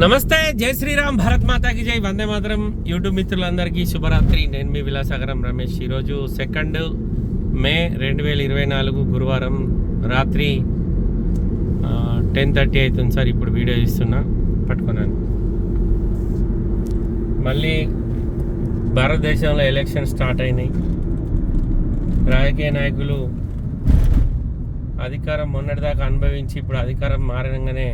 నమస్తే జై శ్రీరామ్ భారత్ మాతాకి జై. వందే మాతరం యూట్యూబ్ మిత్రులందరికీ శుభరాత్రి. నేను మీ విలాసాగరం రమేష్. ఈరోజు సెకండ్ మే రెండు వేల ఇరవై నాలుగు గురువారం రాత్రి టెన్ థర్టీ అవుతుంది సార్. ఇప్పుడు వీడియో ఇస్తున్నా పట్టుకున్నాను. మళ్ళీ భారతదేశంలో ఎలక్షన్ స్టార్ట్ అయినాయి. రాజకీయ నాయకులు అధికారం మొన్నటిదాకా అనుభవించి ఇప్పుడు అధికారం మారనంగానే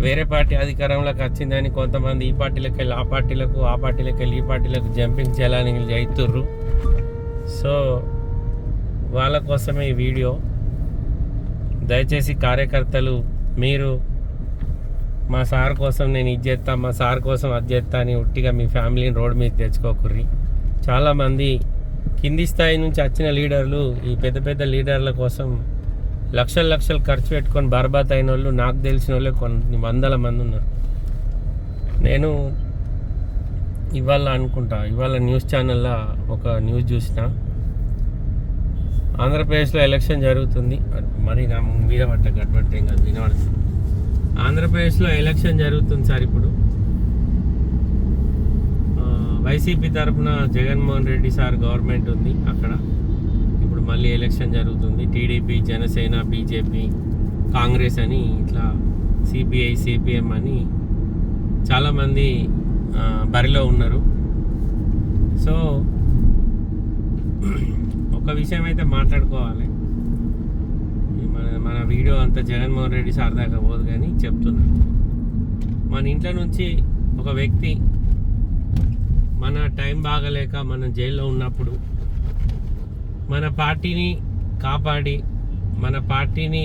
వేరే పార్టీ అధికారంలోకి వచ్చిందని కొంతమంది ఈ పార్టీలకు వెళ్ళి ఆ పార్టీలకు ఆ పార్టీలకు వెళ్ళి ఈ పార్టీలకు జంపింగ్ చేయాలని అవుతుర్రు సో వాళ్ళ కోసమే ఈ వీడియో. దయచేసి కార్యకర్తలు మీరు మా సార్ కోసం నేను ఇది చేస్తా మా సార్ కోసం అది చేస్తా అని ఉట్టిగా మీ ఫ్యామిలీని రోడ్ మీద తెచ్చుకోకుర్రి. చాలామంది కింది స్థాయి నుంచి వచ్చిన లీడర్లు ఈ పెద్ద పెద్ద లీడర్ల కోసం లక్షలు లక్షలు ఖర్చు పెట్టుకొని బర్బాత్ అయిన వాళ్ళు నాకు తెలిసిన వాళ్ళే కొన్ని వందల మంది ఉన్నారు. నేను ఇవాళ అనుకుంటా ఇవాళ న్యూస్ ఛానల్లో ఒక న్యూస్ చూసిన. ఆంధ్రప్రదేశ్లో ఎలక్షన్ జరుగుతుంది. మరి నా మీద పట్ట గడ్బడితే కాదు వినబడుతుంది ఆంధ్రప్రదేశ్లో ఎలక్షన్ జరుగుతుంది సార్ ఇప్పుడు. వైసీపీ తరఫున జగన్మోహన్ రెడ్డి సార్ గవర్నమెంట్ ఉంది అక్కడ. ఇప్పుడు మళ్ళీ ఎలక్షన్ జరుగుతుంది. టీడీపీ జనసేన బీజేపీ కాంగ్రెస్ అని ఇట్లా సిపిఐ సిపిఎం అని చాలామంది బరిలో ఉన్నారు. సో ఒక విషయం అయితే మాట్లాడుకోవాలి. మన మన వీడియో అంతా జగన్మోహన్ రెడ్డి సార్ దాకా పోదు కానీ చెప్తున్నారు మన ఇంట్లో నుంచి ఒక వ్యక్తి మన టైం బాగలేక మనం జైల్లో ఉన్నప్పుడు మన పార్టీని కాపాడి మన పార్టీని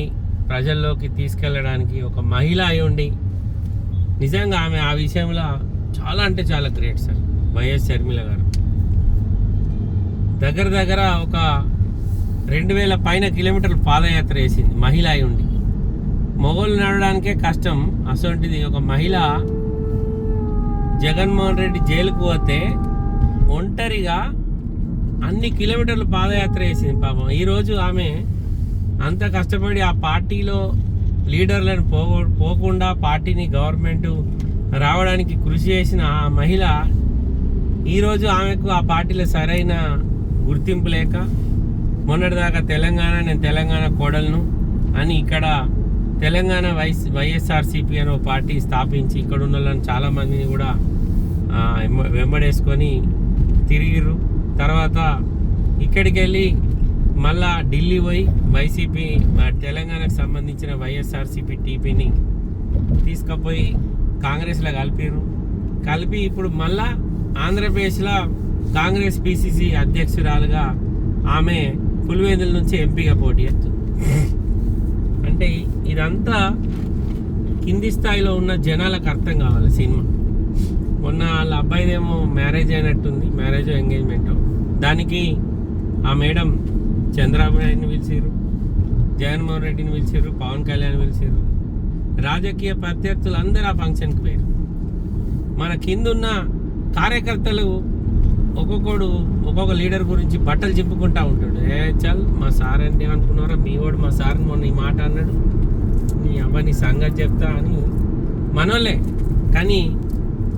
ప్రజల్లోకి తీసుకెళ్ళడానికి ఒక మహిళ అయి ఉండి నిజంగా ఆమె ఆ విషయంలో చాలా అంటే చాలా గ్రేట్ సార్ వైఎస్ షర్మిల గారు. దగ్గర దగ్గర ఒక రెండు వేల పైన కిలోమీటర్లు పాదయాత్ర వేసింది మహిళ అయి ఉండి. మొగోళ్ళు నడవడానికే కష్టం అసొంటిది ఒక మహిళ జగన్మోహన్ రెడ్డి జైలుకు పోతే ఒంటరిగా అన్ని కిలోమీటర్లు పాదయాత్ర వేసింది పాపం. ఈరోజు ఆమె అంత కష్టపడి ఆ పార్టీలో లీడర్లను పో పోకుండా పార్టీని గవర్నమెంట్ రావడానికి కృషి చేసిన ఆ మహిళ ఈరోజు ఆమెకు ఆ పార్టీలో సరైన గుర్తింపు లేక మొన్నటిదాకా తెలంగాణ నేను తెలంగాణ కోడలను అని ఇక్కడ తెలంగాణ వైస్ వైఎస్ఆర్సీపీ అనే పార్టీ స్థాపించి ఇక్కడ ఉన్న వాళ్ళని చాలామందిని కూడా వెంబడేసుకొని తర్వాత ఇక్కడికి వెళ్ళి మళ్ళా ఢిల్లీ పోయి వైసీపీ తెలంగాణకు సంబంధించిన వైఎస్ఆర్సీపీ టీపీని తీసుకుపోయి కాంగ్రెస్లో కలిపారు కలిపి ఇప్పుడు మళ్ళా ఆంధ్రప్రదేశ్లో కాంగ్రెస్ పిసిసి అధ్యక్షురాలుగా ఆమె పులివెందుల నుంచి ఎంపీగా పోటీ చేస్తుంది అంటే ఇదంతా కింది స్థాయిలో ఉన్న జనాలకు అర్థం కావాలి సినిమా. మొన్న వాళ్ళ అబ్బాయిదేమో మ్యారేజ్ అయినట్టుంది మ్యారేజ్ ఎంగేజ్మెంట్. దానికి ఆ మేడం చంద్రబాబు నాయుడిని పిలిచారు జగన్మోహన్ రెడ్డిని పిలిచారు పవన్ కళ్యాణ్ పిలిచారు. రాజకీయ ప్రత్యర్థులు అందరూ ఆ ఫంక్షన్కి పోయారు. మన కిందున్న కార్యకర్తలు ఒక్కొక్కడు ఒక్కొక్క లీడర్ గురించి బట్టలు చింపుకుంటా ఉంటాడు. ఏ చల్ మా సార్ అంటే అనుకున్నారా మీ వాడు మా సార్ మొన్న ఈ మాట అన్నాడు. నీ అవ్వ నీ సంగతి చెప్తా అని మనోళ్ళే. కానీ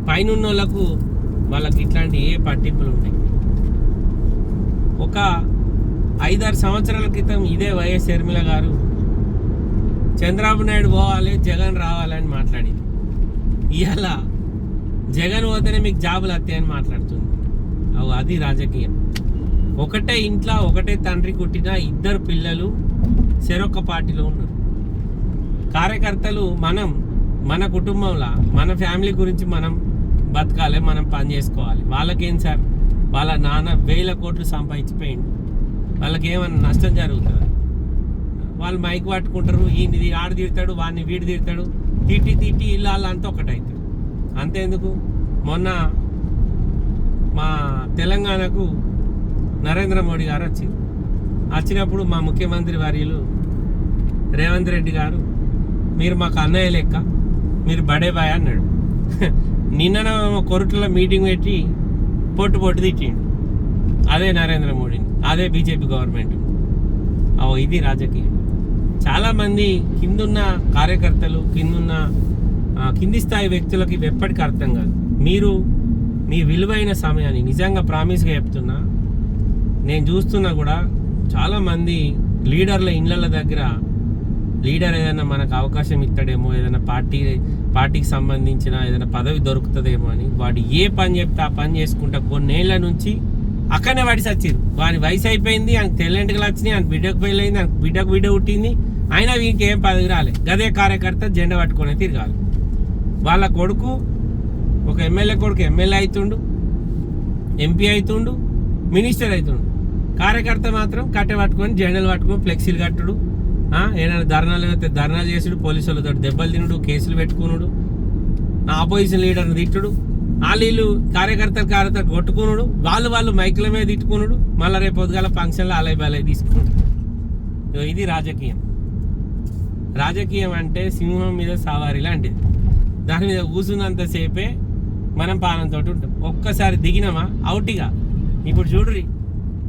పైన వాళ్ళకు వాళ్ళకి ఇట్లాంటి ఏ పట్టింపులు ఉంటాయి ఒక ఐదారు సంవత్సరాల క్రితం ఇదే వైఎస్ షర్మిల గారు చంద్రబాబు నాయుడు పోవాలి జగన్ రావాలని మాట్లాడింది. ఇవాళ జగన్ పోతేనే మీకు జాబులు వస్తాయని మాట్లాడుతుంది. అవు అది రాజకీయం. ఒకటే ఇంట్లో ఒకటే తండ్రి కుట్టిన ఇద్దరు పిల్లలు చెరొక్క పార్టీలో ఉన్నారు. కార్యకర్తలు మనం మన కుటుంబంలో మన ఫ్యామిలీ గురించి మనం బతకాలి మనం పని చేసుకోవాలి. వాళ్ళకేం సార్? వాళ్ళ నాన్న వేల కోట్లు సంపాదించిపోయింది వాళ్ళకి ఏమైనా నష్టం జరుగుతుంది? వాళ్ళు మైక్ పట్టుకుంటారు ఈయనది ఆడ తిడతాడు వాడిని వీడి తిడతాడు. తిట్టి తిట్టి ఇల్లు అంతా ఒకటవుతాడు అంతేందుకు? మొన్న మా తెలంగాణకు నరేంద్ర మోడీ గారు వచ్చింది వచ్చినప్పుడు మా ముఖ్యమంత్రి వర్యులు రేవంత్ రెడ్డి గారు మీరు మాకు అన్నయ్య లెక్క మీరు బడే బాయ్ అన్నాడు. నిన్న కొరట్లో మీటింగ్ పెట్టి పొట్టు పొట్టు తిట్టిండు. అదే నరేంద్ర మోడీని అదే బీజేపీ గవర్నమెంట్. ఓ ఇది రాజకీయం. చాలామంది కిందున్న కార్యకర్తలు కిందున్న కింది స్థాయి వ్యక్తులకి ఎప్పటికీ అర్థం కాదు. మీరు మీ విలువైన సమయాన్ని నిజంగా ప్రామిస్గా చెప్తున్నా నేను చూస్తున్నా కూడా చాలామంది లీడర్ల ఇండ్ల దగ్గర లీడర్ ఏదైనా మనకు అవకాశం ఇస్తాడేమో ఏదైనా పార్టీ పార్టీకి సంబంధించిన ఏదైనా పదవి దొరుకుతుందేమో అని వాడు ఏ పని చెప్తే ఆ పని చేసుకుంటా కొన్నేళ్ళ నుంచి అక్కడనే వాడి సచ్చింది. వాని వయసు అయిపోయింది ఆయనకు తెల్లంటికి వచ్చినాయి ఆయన బిడ్డకు పెళ్ళయింది ఆయన బిడ్డకు బిడ్డ పుట్టింది అయినా వీనికి ఏం పదవి రాలే. గదే కార్యకర్త జెండా పట్టుకొని తిరగాలి. వాళ్ళ కొడుకు ఒక ఎమ్మెల్యే కొడుకు ఎమ్మెల్యే అవుతుండు ఎంపీ అవుతుండు మినిస్టర్ అవుతుండు కార్యకర్త మాత్రం కట్టె పట్టుకొని జెండలు పట్టుకొని ఫ్లెక్సీలు కట్టుడు. ఏదైనా ధర్నాలు అయితే ధర్నాలు చేసుడు పోలీసులతో దెబ్బలు తినుడు కేసులు పెట్టుకునుడు నా ఆపోజిషన్ లీడర్ని తిట్టుడు వాళ్ళు వీళ్ళు కార్యకర్తలు కార్యకర్తలు కొట్టుకునుడు వాళ్ళు వాళ్ళు మైకుల మీద తిట్టుకునుడు మళ్ళీ రేపు పొద్దుగాల ఫంక్షన్లో అలై బలై తీసుకున్నాడు ఇది రాజకీయం. రాజకీయం అంటే సింహం మీద సవారీ లాంటిది. దాని మీద కూసున్నంతసేపే మనం పానంతో ఉంటాం. ఒక్కసారి దిగినామా? అవుటిగా. ఇప్పుడు చూడ్రి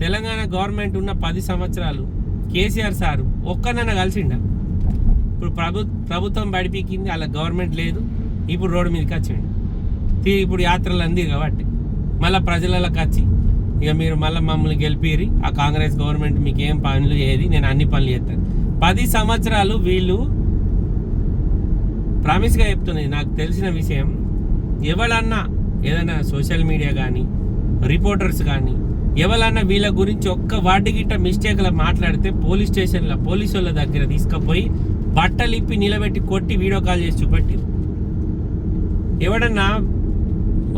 తెలంగాణ గవర్నమెంట్ ఉన్న పది సంవత్సరాలు కేసీఆర్ సారు ఒక్కనన్నా కలిసిండ? ఇప్పుడు ప్రభు ప్రభుత్వం బడిపీకింది అలా గవర్నమెంట్ లేదు ఇప్పుడు రోడ్డు మీదకి వచ్చిండు. తీ- ఇప్పుడు యాత్రలు అంది కాబట్టి మళ్ళీ ప్రజలలోకి వచ్చి ఇక మీరు మళ్ళీ మమ్మల్ని గెలిపిరి ఆ కాంగ్రెస్ గవర్నమెంట్ మీకు ఏం పనులు ఏది నేను అన్ని పనులు చేస్తాను. పది సంవత్సరాలు వీళ్ళు ప్రామిస్గా చెప్తున్నది నాకు తెలిసిన విషయం ఎవరన్నా ఏదైనా సోషల్ మీడియా కానీ రిపోర్టర్స్ కానీ ఎవరన్నా వీళ్ళ గురించి ఒక్క వాటి గిట్ట మిస్టేక్లో మాట్లాడితే పోలీస్ స్టేషన్లో పోలీసు వాళ్ళ దగ్గర తీసుకుపోయి బట్టలు ఇప్పి నిలబెట్టి కొట్టి వీడియో కాల్ చేసి చూపెట్టి ఎవడన్నా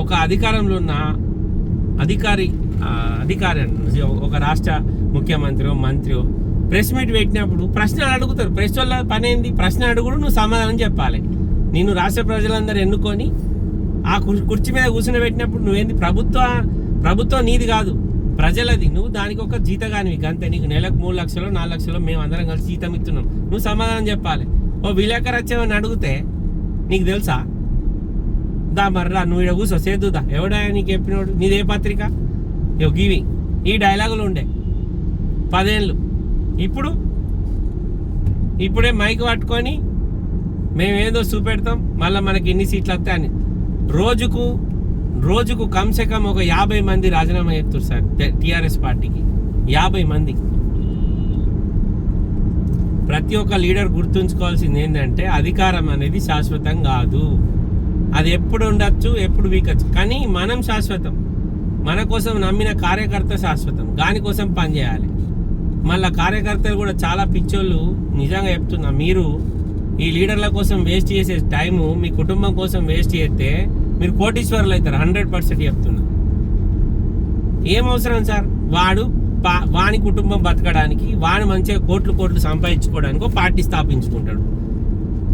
ఒక అధికారంలో ఉన్న అధికారి అధికారి ఒక రాష్ట్ర ముఖ్యమంత్రి మంత్రి ప్రెస్ మీట్ పెట్టినప్పుడు ప్రశ్నలు అడుగుతారు. ప్రెస్ వల్ల పని ఏంది? ప్రశ్న అడుగుడు నువ్వు సమాధానం చెప్పాలి. నేను రాష్ట్ర ప్రజలందరూ ఎన్నుకొని ఆ కుర్చీ మీద కూర్చుని పెట్టినప్పుడు నువ్వేంది? ప్రభుత్వ ప్రభుత్వం నీది కాదు. ప్రజలది. నువ్వు దానికి ఒక జీతగానివి. అంతే నీకు నెలకు మూడు లక్షలు నాలుగు లక్షలు మేము అందరం కలిసి జీతం ఇస్తున్నాం నువ్వు సమాధానం చెప్పాలి. ఓ విలేకరు వచ్చేవని అడిగితే నీకు తెలుసా? దా మర్రా నువ్వు ఇక్కడ కూర్చో సేద్దుదా ఎవడా నీకు చెప్పినోడు? నీదే పత్రిక? ఇగో గివి. ఈ డైలాగులు ఉండే. పదేళ్ళు. ఇప్పుడు? ఇప్పుడే మైక్ పట్టుకొని మేమేదో చూపెడతాం. మళ్ళీ మనకి ఎన్ని సీట్లు వస్తాయని. రోజుకు రోజుకు కమ్సే కమ్ ఒక యాభై మంది రాజీనామా చేస్తారు సార్ టిఆర్ఎస్ పార్టీకి. యాభై మంది. ప్రతి ఒక్క లీడర్ గుర్తుంచుకోవాల్సింది ఏంటంటే అధికారం అనేది శాశ్వతం కాదు. అది ఎప్పుడు ఉండొచ్చు ఎప్పుడు వీకచ్చు. కానీ మనం శాశ్వతం. మన కోసం నమ్మిన కార్యకర్త శాశ్వతం. దానికోసం పనిచేయాలి మళ్ళీ కార్యకర్తలు కూడా చాలా పిచ్చోళ్ళు. నిజంగా చెప్తున్నా మీరు ఈ లీడర్ల కోసం వేస్ట్ చేసే టైము మీ కుటుంబం కోసం వేస్ట్ చేస్తే మీరు కోటీశ్వరులు అవుతారు హండ్రెడ్ పర్సెంట్ చెప్తున్నా. ఏం అవసరం సార్? వాడు పా- వాని కుటుంబం బతకడానికి వాడు మంచిగా కోట్లు కోట్లు సంపాదించుకోవడానికి ఒక పార్టీ స్థాపించుకుంటాడు.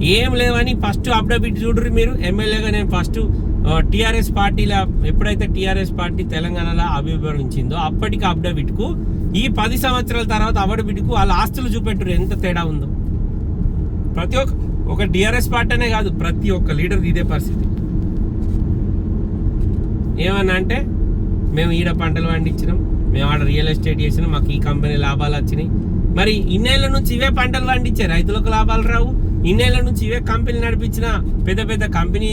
ఏం లేవని ఫస్ట్ అప్డేట్ చూడరు మీరు ఎమ్మెల్యేగా నేను ఫస్ట్ టీఆర్ఎస్ పార్టీలో ఎప్పుడైతే టీఆర్ఎస్ పార్టీ తెలంగాణలో అభివర్ణించిందో అప్పటికి అప్డేట్కు ఈ పది సంవత్సరాల తర్వాత అబడబిడ్కు వాళ్ళ ఆస్తులు చూపెట్టరు ఎంత తేడా ఉందో. ప్రతి ఒక్క ఒక టీఆర్ఎస్ పార్టీ అనే కాదు ప్రతి ఒక్క లీడర్ ఇదే పరిస్థితి. ఏమన్నా అంటే మేము ఈడ పంటలు పండించినాం మేము ఆడ రియల్ ఎస్టేట్ చేసినాం మాకు ఈ కంపెనీ లాభాలు వచ్చినాయి. మరి ఇన్నేళ్ళ నుంచి ఇవే పంటలు పండించే రైతులకు లాభాలు రావు. ఇన్నేళ్ళ నుంచి ఇవే కంపెనీ నడిపించిన పెద్ద పెద్ద కంపెనీ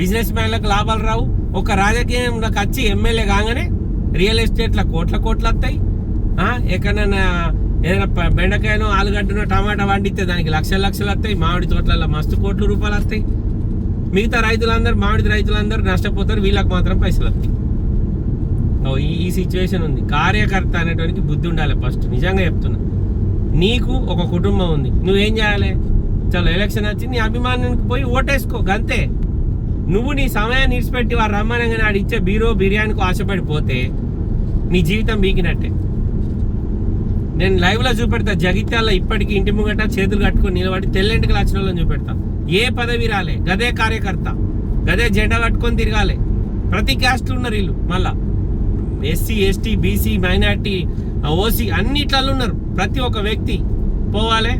బిజినెస్ మ్యాన్లకు లాభాలు రావు. ఒక రాజకీయంలోకి వచ్చి ఎమ్మెల్యే కాగానే రియల్ ఎస్టేట్ల కోట్ల కోట్లు వస్తాయి. ఎక్కడైనా ఏదైనా బెండకాయను ఆలుగడ్డను టమాటా పండితే దానికి లక్షల లక్షలు వస్తాయి. మామిడి తోటలలో మస్తు కోట్ల రూపాయలు వస్తాయి. మిగతా రైతులందరూ మామిడి రైతులందరూ నష్టపోతారు వీళ్ళకి మాత్రం పైసలు వస్తాయి. ఓ, ఈ సిచ్యువేషన్ ఉంది. కార్యకర్త అనేటువంటి బుద్ధి ఉండాలి ఫస్ట్ నిజంగా చెప్తున్నా. నీకు ఒక కుటుంబం ఉంది. నువ్వేం చేయాలి? చలో ఎలక్షన్ వచ్చి నీ అభిమానానికి పోయి ఓటేసుకో అంతే నువ్వు నీ సమయాన్ని ఇడిచిపెట్టి వారు రమ్మనగానే ఆడు ఇచ్చే బీరో బిర్యానీకి ఆశపడిపోతే నీ జీవితం బీకినట్టే. నేను లైవ్లో చూపెడతా. జగిత్యాల ఇప్పటికీ ఇంటి ముంగట చేతులు కట్టుకొని నిలబడి తెల్లెంటికి వచ్చిన వాళ్ళని చూపెడతా. ఏ పదవి రాలే? గదే కార్యకర్త గదే జెండా కట్టుకొని తిరగాలి. ప్రతి క్యాస్ట్లు ఉన్నారు వీళ్ళు మళ్ళా. SC ST BC minority OC అన్నిట్లలో ఉన్నారు. ప్రతి ఒక్క వ్యక్తి పోవాలి.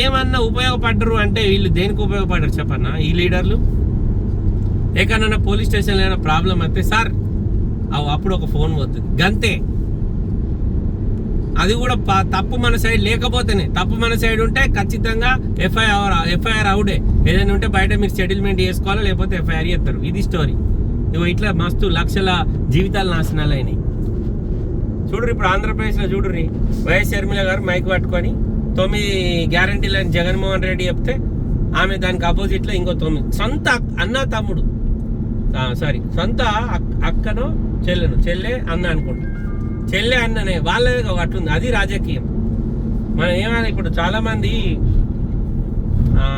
ఏమన్నా ఉపయోగపడ్డరు అంటే వీళ్ళు దేనికి ఉపయోగపడ్డారు చెప్పన్నా? ఈ లీడర్లు? ఎక్కడన్నా పోలీస్ స్టేషన్లో ఏమైనా ప్రాబ్లం అయితే సార్ అప్పుడు ఒక ఫోన్ పోతుంది. గంతే. అది కూడా ప- తప్పు మన సైడ్ లేకపోతేనే. తప్పు మన సైడ్ ఉంటే ఖచ్చితంగా ఎఫ్ఐఆర్ ఎఫ్ఐఆర్ అవుడే ఏదైనా ఉంటే బయట మీరు సెటిల్మెంట్ చేసుకోవాలి లేకపోతే ఎఫ్ఐఆర్ చేస్తారు. ఇది స్టోరీ ఇగో ఇట్లా మస్తు లక్షల జీవితాలు నాశనాలు అయినాయి. చూడరు ఇప్పుడు ఆంధ్రప్రదేశ్లో చూడరు వైఎస్ షర్మిల గారు మైక్ పట్టుకొని తొమ్మిది గ్యారంటీలని జగన్మోహన్ రెడ్డి చెప్తే ఆమె దానికి అపోజిట్లో ఇంకో తొమ్మిది. సొంత అన్న తమ్ముడు. సారీ సొంత అక్కను చెల్లెను చెల్లె అన్న అనుకుంటా. చెల్లె అన్ననే వాళ్ళదే ఒక అట్లుంది అది రాజకీయం. మనం ఏమైనా ఇప్పుడు చాలామంది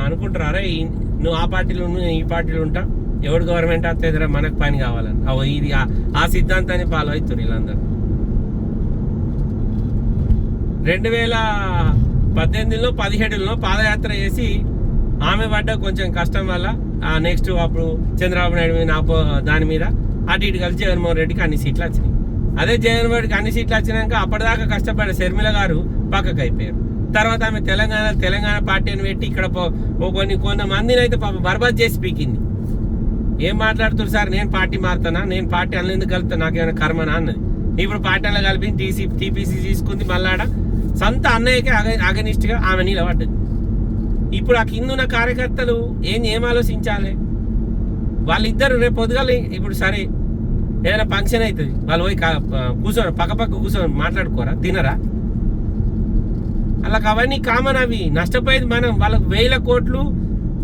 అనుకుంటారు అరే నువ్వు ఆ పార్టీలో నువ్వు ఈ పార్టీలో ఉంటా. ఎవడు గవర్నమెంట్ వస్తేదిరా మనకు పని కావాలని. అవు ఇది ఆ- సిద్ధాంతాన్ని ఫాలో అవుతారు వీళ్ళందరూ. రెండు వేల పద్దెనిమిదిలో పదిహేడులో పాదయాత్ర చేసి ఆమె పడ్డ కొంచెం కష్టం వల్ల నెక్స్ట్ అప్పుడు చంద్రబాబు నాయుడు మీద దాని మీద అటు ఇటు కలిసి జగన్మోహన్ రెడ్డికి అన్ని సీట్లు వచ్చినాయి. అదే జగన్ రెడ్డికి అన్ని సీట్లు వచ్చినాక అప్పటిదాకా కష్టపడే షర్మిల గారు పక్కకు అయిపోయారు తర్వాత ఆమె తెలంగాణ తెలంగాణ పార్టీని పెట్టి ఇక్కడ పో- కొన్ని కొంతమందిని అయితే పాప బర్బాద్ చేసి పీకింది. ఏం మాట్లాడుతున్నారు సార్? నేను పార్టీ మారుతానా? నేను పార్టీ అందులో ఎందుకు కలుపుతా? నాకేమైనా కర్మనా అన్నది. ఇప్పుడు పార్టీలో కలిపి టీసీ టీపీసీ తీసుకుంది మళ్ళాడ సొంత అన్నయ్యకి అగ అగనిస్ట్గా ఆమె నిలబడ్డది. ఇప్పుడు ఆ కింద ఉన్న కార్యకర్తలు ఏం ఏం ఆలోచించాలి? వాళ్ళిద్దరు రేపు పొద్దుగాల ఇప్పుడు సరే ఏదైనా ఫంక్షన్ అవుతుంది. వాళ్ళు పోయి కూర్చోరు పక్క పక్క కూర్చొని మాట్లాడుకోరా తినరా? అలా అవన్నీ కామన్ అవి. నష్టపోయేది మనం. వాళ్ళకు వేల కోట్లు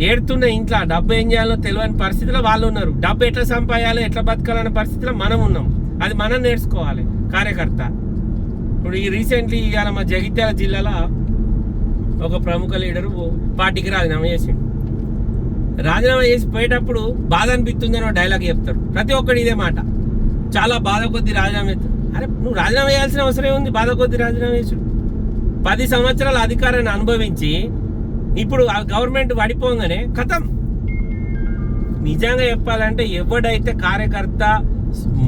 ఏడుతున్న ఇంట్లో డబ్బు ఏం చేయాలో తెలియని పరిస్థితిలో వాళ్ళు ఉన్నారు. డబ్బు ఎట్లా సంపాయాలో ఎట్లా బతకాలనే పరిస్థితిలో మనం ఉన్నాం. అది మనం నేర్చుకోవాలి కార్యకర్త. ఇప్పుడు ఈ రీసెంట్లీ ఇవాళ మా జగిత్యాల జిల్లాలో ఒక ప్రముఖ లీడరు పార్టీకి రాజీనామా చేసిండు. రాజీనామా చేసి పోయేటప్పుడు బాధ అనిపిస్తుందని డైలాగ్ చెప్తారు ప్రతి ఒక్కడు ఇదే మాట. చాలా బాధ కొద్ది రాజీనామా అరే నువ్వు రాజీనామా చేయాల్సిన అవసరం ఉంది బాధ కొద్ది రాజీనామా చేసుడు పది సంవత్సరాల అధికారాన్ని అనుభవించి ఇప్పుడు ఆ గవర్నమెంట్ పడిపోగానే కథం నిజంగా చెప్పాలంటే ఎవడైతే కార్యకర్త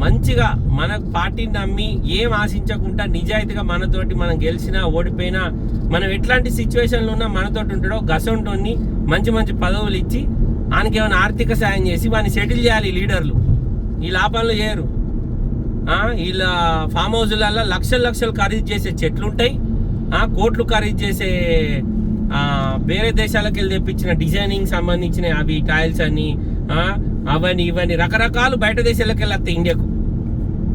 మంచిగా మన పార్టీని నమ్మి ఏం ఆశించకుండా నిజాయితీగా మనతోటి మనం గెలిచినా ఓడిపోయినా మనం ఎట్లాంటి సిచ్యువేషన్లు ఉన్నా మనతోటి ఉంటాడో గసంటోని మంచి మంచి పదవులు ఇచ్చి ఆయనకి ఏమైనా ఆర్థిక సాయం చేసి వాడిని సెటిల్ చేయాలి లీడర్లు. ఈ లాభాలు చేయరు వీళ్ళ ఫామ్ హౌస్లలో లక్షలు లక్షలు ఖరీదు చేసే చెట్లు ఉంటాయి కోట్లు ఖరీదు చేసే వేరే దేశాలకు వెళ్ళి తెప్పించిన డిజైనింగ్ సంబంధించిన అవి టైల్స్ అని అవని ఇవని రకరకాలు బయట దేశాలకు వెళ్ళి వస్తాయి ఇండియాకు.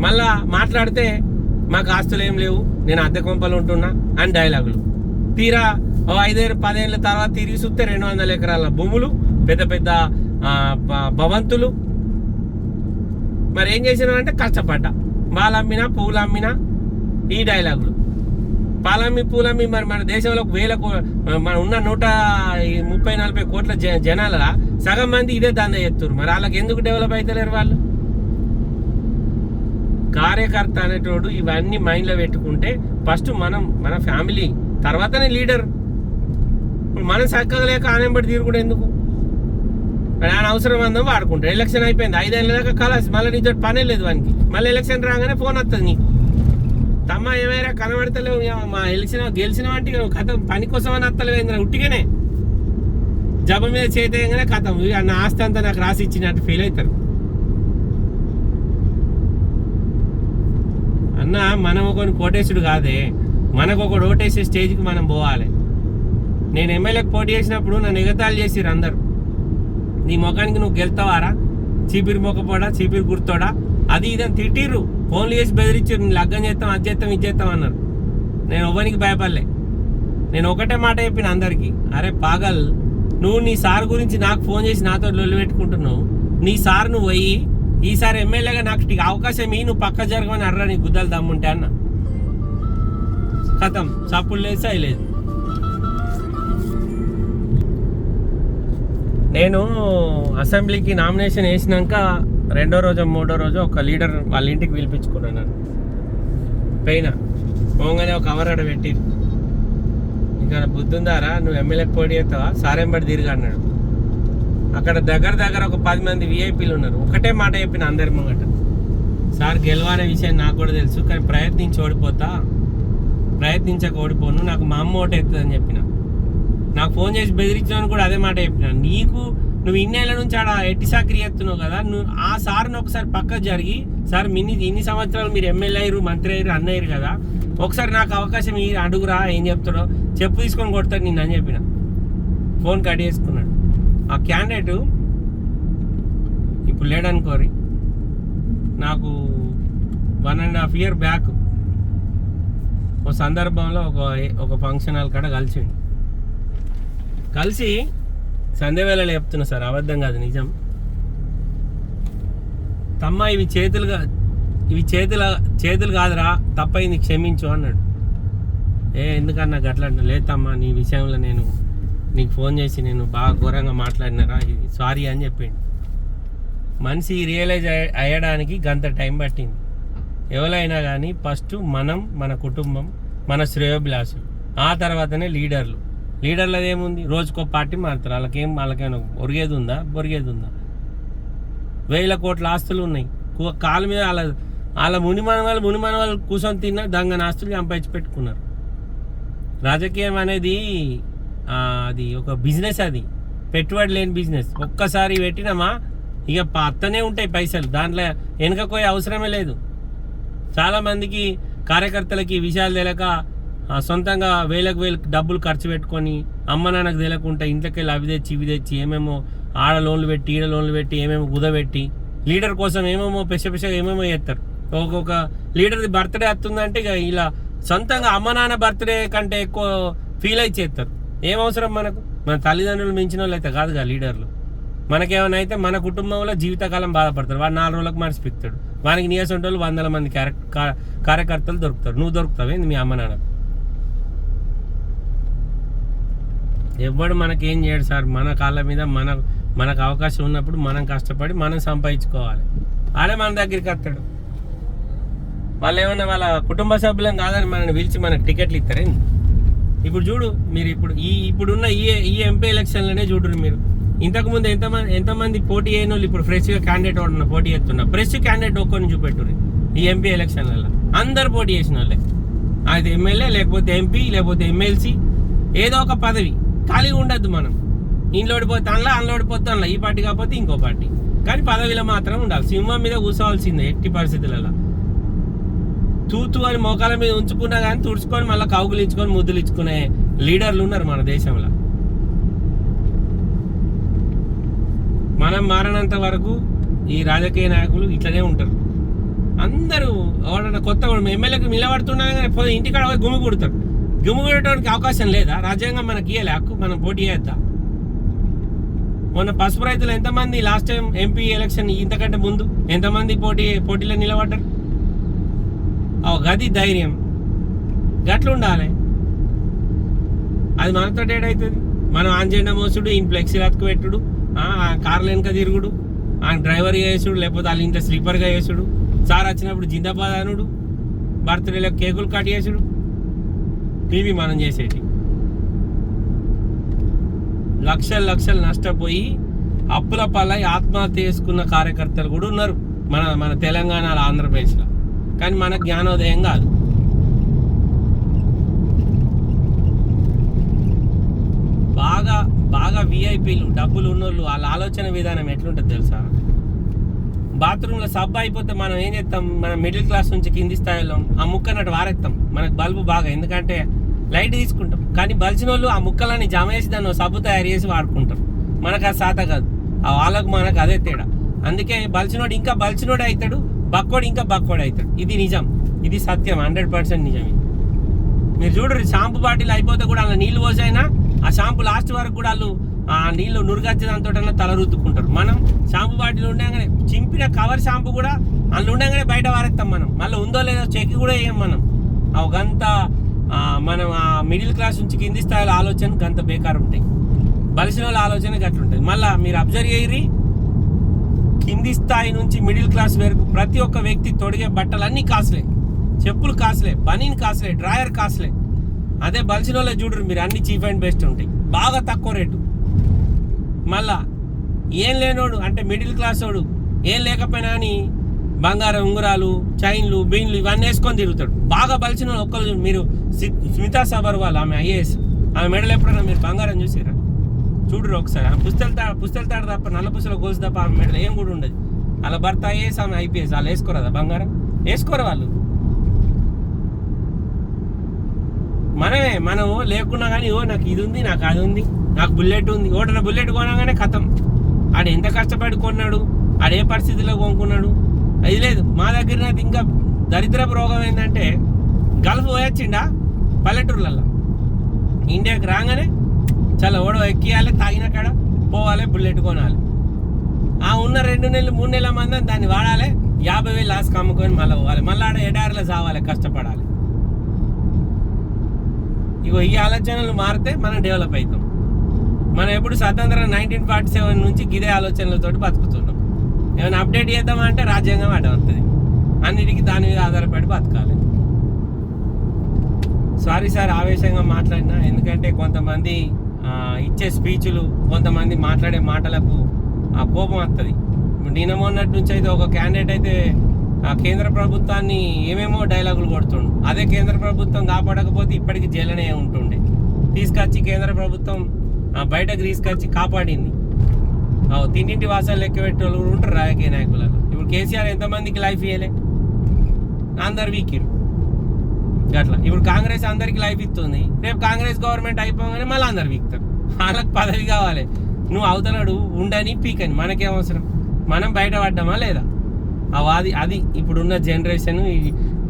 మళ్ళా మాట్లాడితే మాకు ఆస్తులు ఏం లేవు నేను అద్దె కొంపలు ఉంటున్నా అని డైలాగులు. తీరా ఓ ఐదేళ్ళు పదేళ్ళ తర్వాత తిరిగి చూస్తే రెండు వందల ఎకరాల భూములు పెద్ద పెద్ద భవంతులు మరి ఏం చేసినామంటే కష్టపడ్డా. మాలు అమ్మినా పువ్వులు అమ్మినా ఈ డైలాగులు. పాలమ్మి పూలమ్మి మరి మన దేశంలో వేల మన ఉన్న నూట ముప్పై నలభై కోట్ల జ- జనాల సగం మంది ఇదే దాన్ని చేస్తున్నారు మరి వాళ్ళకి ఎందుకు డెవలప్ అవుతలేరు వాళ్ళు? కార్యకర్త అనేటోడు ఇవన్నీ మైండ్లో పెట్టుకుంటే ఫస్ట్ మనం మన ఫ్యామిలీ తర్వాతనే లీడర్ ఇప్పుడు మనం చక్కగా లేక ఆనంబడి తీరుకుంటే ఎందుకు? ఆయన అవసరం అందం వాడుకుంటాడు. ఎలక్షన్ అయిపోయింది. ఐదేళ్ళ దాకా కలాసి మళ్ళీ నీతో పనే లేదు వానికి. మళ్ళీ ఎలక్షన్ రాగానే ఫోన్ వస్తుంది నీకు. తమ్మ ఏమైనా కనబడతలేవు. ఏమో మా గెలిచిన గెలిచిన వంటి ఇక కథ పని కోసం అని వస్తలేవు ఉట్టిగానే. జబ మీద చేతగానే కథం. ఇక నా ఆస్తి అంతా నాకు రాసి ఇచ్చినట్టు ఫీల్ అవుతారు అన్న మనం ఒకని కోటేశుడు కాదే. మనకు ఒక ఓటేసే స్టేజ్కి మనం పోవాలి. నేను ఎమ్మెల్యేకి పోటీ చేసినప్పుడు నన్ను ఎగతాళి చేసిరు అందరు. నీ ముఖానికి నువ్వు గెలుతావారా? చీపిరి మొక్కపోడా? చీపిరి గుర్తోడా? అది ఇదని తిట్టిర్రు. ఫోన్లు చేసి బెదిరించారు నేను లగ్గం చేస్తాం అది చేస్తాం ఇది చేస్తాం అన్నారు. నేను ఎవ్వనికి భయపడలే. నేను ఒకటే మాట చెప్పిన అందరికీ. అరే పాగల్ నువ్వు నీ సార్ గురించి నాకు ఫోన్ చేసి నాతో లొల్లు పెట్టుకుంటున్నావు. నీ సార్ నువ్వు పోయి ఈసారి ఎమ్మెల్యేగా నాకు అవకాశం ఈ నువ్వు పక్క జరగమని అర్రా నీ గుద్దలు దమ్ముంటే అన్న. కథం. చప్పుడు లేదు సై లేదు. నేను అసెంబ్లీకి నామినేషన్ వేసినాక రెండో రోజు మూడో రోజు ఒక లీడర్ వాళ్ళ ఇంటికి పిలిపించుకున్నాను పెయిన్. పోగానే ఒక అవర్ ఆడ పెట్టి ఇంకా బుద్ధి ఉందారా నువ్వు ఎమ్మెల్యే పోటీ అవుతావా సారెంబడి తిరిగి అన్నాడు. అక్కడ దగ్గర దగ్గర ఒక పది మంది విఐపీలు ఉన్నారు. ఒకటే మాట చెప్పిన అందరి ముంగట. సార్ గెలవనే విషయం నాకు కూడా తెలుసు కానీ ప్రయత్నించి ఓడిపోతా. ప్రయత్నించక ఓడిపోను నాకు మా అమ్మ ఓటు ఎత్తుందని చెప్పిన. నాకు ఫోన్ చేసి బెదిరించాను కూడా అదే మాట చెప్పిన. నీకు నువ్వు ఇన్నేళ్ళ నుంచి ఆడ ఎట్టి సాకరీ చేస్తున్నావు కదా నువ్వు ఆ సార్ని ఒకసారి పక్క జరిగి సార్ మిన్ని ఇన్ని సంవత్సరాలు మీరు ఎమ్మెల్యే అయ్యారు మంత్రి అయ్యారు అన్నయ్యారు కదా ఒకసారి నాకు అవకాశం ఈ అడుగురా ఏం చెప్తాడో చెప్పు తీసుకొని కొడతాడు నిన్ను అని చెప్పిన. ఫోన్ కట్ చేసుకున్నాడు. ఆ క్యాండిడేట్ ఇప్పుడు లేడనుకోరి నాకు one and half year back ఒక సందర్భంలో ఒక ఒక ఫంక్షన్ హాల్ కాడ కలిసిండు. కలిసి సంధ్యవేళలో చెప్తున్నా సార్ అబద్ధం కాదు నిజం. తమ్మ ఇవి చేతులుగా ఇవి చేతుల చేతులు కాదురా తప్పైంది క్షమించు అన్నాడు. ఏ ఎందుకన్నా గట్లా అంటే లేదమ్మా నీ విషయంలో నేను నీకు ఫోన్ చేసి నేను బాగా ఘోరంగా మాట్లాడినారా? ఇది సారీ అని చెప్పిండు. మనిషి రియలైజ్ అయ్యడానికి గంత టైం పట్టింది. ఎవరైనా కానీ ఫస్ట్ మనం మన కుటుంబం మన శ్రేయోభిలాషులు ఆ తర్వాతనే లీడర్లు. లీడర్లది ఏముంది? రోజుకో పార్టీ మారుతారు. వాళ్ళకేం వాళ్ళకేమైనా ఒరిగేది ఉందా బొరిగేది ఉందా వేల కోట్ల ఆస్తులు ఉన్నాయి. కాళ్ళ మీద వాళ్ళ వాళ్ళ మునిమనవాళ్ళు మునిమనవాళ్ళు కూర్చొని తిన్నా దంగన ఆస్తులు సంపాదించి పెట్టుకున్నారు. రాజకీయం అనేది అది ఒక బిజినెస్ అది. పెట్టుబడి లేని బిజినెస్. ఒక్కసారి పెట్టినామా? ఇక అత్తనే ఉంటాయి పైసలు. దాంట్లో వెనకపోయే అవసరమే లేదు. చాలామందికి కార్యకర్తలకి విషయాలు తెలియక సొంతంగా వేలకు వేలు డబ్బులు ఖర్చు పెట్టుకొని అమ్మ నాన్నకు తెలియకుండా ఇంట్లోకి వెళ్ళి అవి తెచ్చి ఇవి తెచ్చి ఏమేమో ఆడ లోన్లు పెట్టి ఈడ లోన్లు పెట్టి ఏమేమో కుదబెట్టి లీడర్ కోసం ఏమేమో పెస పెసగా ఏమేమో చేస్తారు. ఒక్కొక్క లీడర్ది బర్త్డే వస్తుందంటే ఇక ఇలా సొంతంగా అమ్మ నాన్న బర్త్డే కంటే ఎక్కువ ఫీల్ అయి చేస్తారు. ఏం అవసరం మనకు? మన తల్లిదండ్రులు మించిన వాళ్ళు అయితే కాదుగా లీడర్లు. మనకేమైనా అయితే మన కుటుంబంలో జీవితకాలం బాధపడతారు. వాడు నాలుగు రోజులకు మర్చిపిస్తాడు వానికి నీయసంటి వందల మంది క్యారెక్ కార్యకర్తలు దొరుకుతారు. నువ్వు దొరుకుతావేంది మీ అమ్మ నాన్నకు? ఎవ్వడు మనకేం చేయడు సార్. మన కాళ్ళ మీద మన మనకు అవకాశం ఉన్నప్పుడు మనం కష్టపడి మనం సంపాదించుకోవాలి. ఆడే మన దగ్గరికి వస్తాడు. వాళ్ళు ఏమన్నా వాళ్ళ కుటుంబ సభ్యులం కాదని మనల్ని పిలిచి మనకు టికెట్లు ఇస్తారే ఇప్పుడు చూడు మీరు ఇప్పుడు ఈ ఇప్పుడున్న ఈ ఈ ఎంపీ ఎలక్షన్లోనే చూడరు మీరు. ఇంతకుముందు ఎంతమంది ఎంతమంది పోటీ అయిన వాళ్ళు ఇప్పుడు ఫ్రెష్గా క్యాండిడేట్ ఉన్న పోటీ చేస్తున్నా ఫ్రెష్ క్యాండిడేట్ ఒక్కరిని చూపెట్టు ఈ ఎంపీ ఎలక్షన్లలో అందరు పోటీ చేసిన వాళ్ళే అది ఎమ్మెల్యే లేకపోతే ఎంపీ లేకపోతే ఎమ్మెల్సీ ఏదో ఒక పదవి. ఖాళీగా ఉండద్దు మనం. ఇంట్లోడి అందులో అందులోడిపోతే పోతానులా ఈ పార్టీ కాకపోతే ఇంకో పార్టీ. కానీ పదవిలో మాత్రం ఉండాలి. సింహం మీద కూర్చోవాల్సిందే ఎట్టి పరిస్థితులలో. తూతు అని మోకాల మీద ఉంచుకున్నా కానీ తుడుచుకొని మళ్ళీ కౌగులించుకొని ముద్దులు ఇచ్చుకునే లీడర్లు ఉన్నారు మన దేశంలో. మనం మారనంత వరకు ఈ రాజకీయ నాయకులు ఇట్లనే ఉంటారు. అందరూ ఎవడన్నా కొత్త ఎమ్మెల్యేకి నిలబడుతున్నా కానీ ఇంటికాడ పోయి గుమ్మి కొడతారు. గుమ్మి అవకాశం లేదా? రాజ్యాంగం మనకి ఇయ్యలే హక్కు మనం పోటీ చేద్దాం? మొన్న పసుపు రైతులు ఎంతమంది లాస్ట్ టైం ఎంపీ ఎలక్షన్ ఇంతకంటే ముందు ఎంతమంది పోటీ పోటీలో నిలబడ్డారు? ఓ గది ధైర్యం. గట్ల ఉండాలి. అది మనతో ఏడవుతుంది మనం ఆన్ మోసుడు ఈయన ఫ్లెక్సీ అతుకు పెట్టుడు ఆ ఆ వెనక తిరుగుడు ఆ డ్రైవర్గా వేసుడు లేకపోతే వాళ్ళ ఇంట్లో స్లీపర్గా వేసుడు సార్ వచ్చినప్పుడు జిందాబాద్ అనుడు బర్త్డేలో కేకులు కట్ చేసుడు. టీవీ మనం చేసేటి లక్షలు లక్షలు నష్టపోయి అప్పుల పాలై ఆత్మహత్య చేసుకున్న కార్యకర్తలు కూడా ఉన్నారు మన మన తెలంగాణలో ఆంధ్రప్రదేశ్లో. కానీ మన జ్ఞానోదయం కాదు. బాగా బాగా విఐపీలు డబ్బులు ఉన్నోళ్ళు వాళ్ళ ఆలోచన విధానం ఎట్లుంటుంది తెలుసా? బాత్రూంలో సబ్బు అయిపోతే మనం ఏం చేస్తాం? మనం మిడిల్ క్లాస్ నుంచి కింది స్థాయిలో ఆ ముక్కనట్టు వారెత్తాం. మనకు బల్బు బాగా ఎందుకంటే లైట్ తీసుకుంటాం. కానీ బలిసిన వాళ్ళు ఆ ముక్కలని జమ చేసి దాన్ని సబ్బు తయారు చేసి వాడుకుంటారు. మనకు అది సాత కాదు. ఆ వాళ్ళకు మనకు అదే తేడా. అందుకే బలిసినోడు ఇంకా బలిసినోడు అవుతాడు బక్కోడు ఇంకా బక్కోడు అవుతాడు ఇది నిజం. ఇది సత్యం. హండ్రెడ్ పర్సెంట్ నిజం ఇది మీరు చూడరు షాంపూ బాటిల్ అయిపోతే కూడా అలా నీళ్ళు పోసైనా ఆ షాంపూ లాస్ట్ వరకు కూడా వాళ్ళు ఆ నీళ్ళు నురుగచ్చే దాంతో తల రుద్దుకుంటారు. మనం షాంపూ బాటిల్ ఉండగానే చింపిన కవర్ షాంపూ కూడా అందులో ఉండగానే బయట వారేస్తాం మనం. మళ్ళీ ఉందో లేదో చెక్ కూడా వేయం మనం. ఆ గంత మనం ఆ మిడిల్ క్లాస్ నుంచి కింది స్థాయిలో ఆలోచన గంత బేకారు ఉంటాయి. బలిసిన వాళ్ళ ఆలోచన గట్లుంటుంది మళ్ళీ మీరు అబ్జర్వ్ చేయరి కింది స్థాయి నుంచి మిడిల్ క్లాస్ వరకు ప్రతి ఒక్క వ్యక్తి తొడిగే బట్టలు అన్నీ కాసులే. చెప్పులు కాసులే బనీన్ కాసులే డ్రాయర్ కాసులే. అదే బలిసిన వాళ్ళే చూడరు మీరు అన్ని చీప్ అండ్ బెస్ట్ ఉంటాయి. బాగా తక్కువ రేటు. మళ్ళా ఏం లేనోడు అంటే మిడిల్ క్లాస్ వాడు ఏం లేకపోయినా అని బంగారం ఉంగరాలు చైన్లు బీన్లు ఇవన్నీ వేసుకొని తిరుగుతాడు. బాగా బలిసిన వాళ్ళు ఒక్కరు మీరు స్మితా సబర్వాల్ ఆమె ఐఏఎస్ ఆమె మెడల్ ఎప్పుడైనా మీరు బంగారం చూసారా? చూడరు ఒకసారి. ఆమె పుస్తల తా పుస్తల తాడు తప్ప నల్ల పుస్తలు గోల్స్ తప్ప ఆమె మెడలో ఏం కూడా ఉండదు. అలా భర్త ఐఏఎస్ ఆమె ఐపీఎస్ వాళ్ళు వేసుకోరాదా బంగారం? వేసుకోరు వాళ్ళు? మనమే మనము లేకున్నా కానీ ఓ నాకు ఇది ఉంది నాకు అది ఉంది. నాకు బుల్లెట్ ఉంది. ఓటన బుల్లెట్ కొనగానే కథం. ఆడు ఎంత కష్టపడి కొన్నాడు? ఆడు ఏ పరిస్థితిలో కొనుక్కున్నాడు? అది లేదు. మా దగ్గర నాకు ఇంకా దరిద్రపు రోగం ఏంటంటే గల్ఫ్ పోయొచ్చిండా? పల్లెటూర్లలో ఇండియాకి రాగానే చాలా ఓడవ ఎక్కియాలి తాగిన కాడ పోవాలి బుల్లెట్ కొనాలి. ఆ ఉన్న రెండు నెలలు మూడు నెలల మంది దాన్ని వాడాలి. యాభై వేలు లాస్కి అమ్ముకొని మళ్ళీ పోవాలి. మళ్ళీ ఆడ ఎడారిలో చావాలి కష్టపడాలి. ఇగో ఈ ఆలోచనలు మారితే మనం డెవలప్ అవుతాం. మనం ఎప్పుడు స్వతంత్రం నైన్టీన్ ఫార్టీ సెవెన్ నుంచి గిదే ఆలోచనలతో బతుకుతున్నాం. ఏమైనా అప్డేట్ చేద్దామంటే రాజ్యాంగం అడ్డం వస్తుంది అన్నిటికీ దాని మీద ఆధారపడి బతకాలి. సారీ సార్ ఆవేశంగా మాట్లాడినా. ఎందుకంటే కొంతమంది ఇచ్చే స్పీచ్లు కొంతమంది మాట్లాడే మాటలకు ఆ కోపం వస్తుంది. నిన్న మొన్నటి నుంచి అయితే ఒక క్యాండిడేట్ అయితే ఆ కేంద్ర ప్రభుత్వాన్ని ఏమేమో డైలాగులు కొడుతుండు. అదే కేంద్ర ప్రభుత్వం కాపాడకపోతే ఇప్పటికి జైలనే ఉంటుండే. తీసుకొచ్చి కేంద్ర ప్రభుత్వం బయటకు తీసుకొచ్చి కాపాడింది. తిన్నింటి వాసాలు లెక్క పెట్టేవాళ్ళు కూడా ఉంటారు రాజకీయ నాయకులలో. ఇప్పుడు కేసీఆర్ ఎంతమందికి లైఫ్ ఇవ్వలే అందరు వీకిరు అట్లా. ఇప్పుడు కాంగ్రెస్ అందరికి లైఫ్ ఇస్తుంది. రేపు కాంగ్రెస్ గవర్నమెంట్ అయిపోగానే మళ్ళీ అందరు వీక్తారు. వాళ్ళకి పదవి కావాలి. నువ్వు అవతలడు ఉండని పీకని. మనకేం అవసరం? మనం బయటపడ్డామా లేదా? అవి అది అది ఇప్పుడున్న జనరేషన్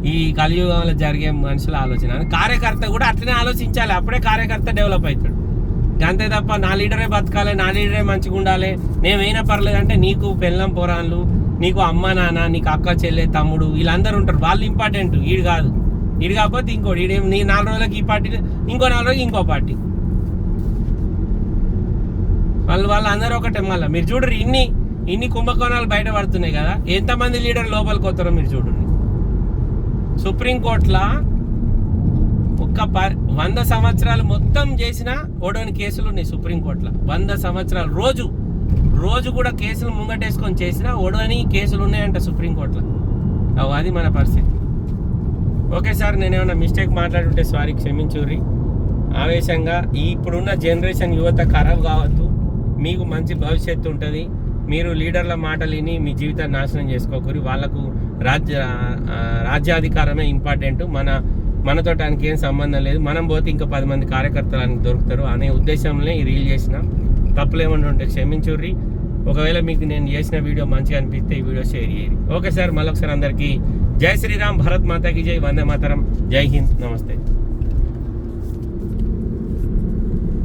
ఈ- కలియుగంలో జరిగే మనుషుల ఆలోచన. కార్యకర్త కూడా అట్లనే ఆలోచించాలి. అప్పుడే కార్యకర్త డెవలప్ అవుతాడు. అంతే తప్ప నా లీడరే బతకాలి నా లీడరే మంచిగా ఉండాలి. మేమైనా పర్లేదు అంటే నీకు పెళ్ళం పోరాన్లు నీకు అమ్మ నాన్న నీకు అక్క చెల్లె తమ్ముడు వీళ్ళందరూ ఉంటారు. వాళ్ళు ఇంపార్టెంట్ వీడు కాదు. వీడు కాకపోతే ఇంకోటి వీడు నీ నాలుగు రోజులకి ఈ పార్టీ ఇంకో నాలుగు రోజులకి ఇంకో పార్టీ. వాళ్ళు వాళ్ళందరూ ఒకటే మళ్ళీ. మీరు చూడరు ఇన్ని ఇన్ని కుంభకోణాలు బయట పడుతున్నాయి కదా. ఎంతమంది లీడర్ లోపలికి వస్తారో మీరు చూడండి. సుప్రీంకోర్టులో ఒక్క వంద సంవత్సరాలు మొత్తం చేసిన ఓడోని కేసులు ఉన్నాయి సుప్రీంకోర్టులో. వంద సంవత్సరాలు రోజు రోజు కూడా కేసులు ముంగటేసుకొని చేసినా ఓడోని కేసులు ఉన్నాయంట సుప్రీంకోర్టులో. అది మన పరిస్థితి. ఓకే సార్ నేను ఏమైనా మిస్టేక్ మాట్లాడుంటే సారీ క్షమించుర్రి. ఆవేశంగా ఇప్పుడున్న జనరేషన్ యువత ఖరాబ్ కావద్దు. మీకు మంచి భవిష్యత్తు ఉంటుంది. మీరు లీడర్ల మాటలు విని మీ జీవితాన్ని నాశనం చేసుకోకూరి. వాళ్ళకు రాజ్య రాజ్యాధికారమే ఇంపార్టెంట్. మన మనతో ఏం సంబంధం లేదు. మనం పోతే ఇంకా పది మంది కార్యకర్తలు దొరుకుతారు అనే ఉద్దేశంలో ఈ రీల్ చేసిన. తప్పులేమన్నా ఉంటే క్షమించుర్రి. ఒకవేళ మీకు నేను చేసిన వీడియో మంచిగా అనిపిస్తే ఈ వీడియో షేర్ చేయండి. ఓకే సార్ మళ్ళొకసారి అందరికీ జై శ్రీరామ్ భరత్ మాతాకి జై వందే మాతరం. జై హింద్ నమస్తే.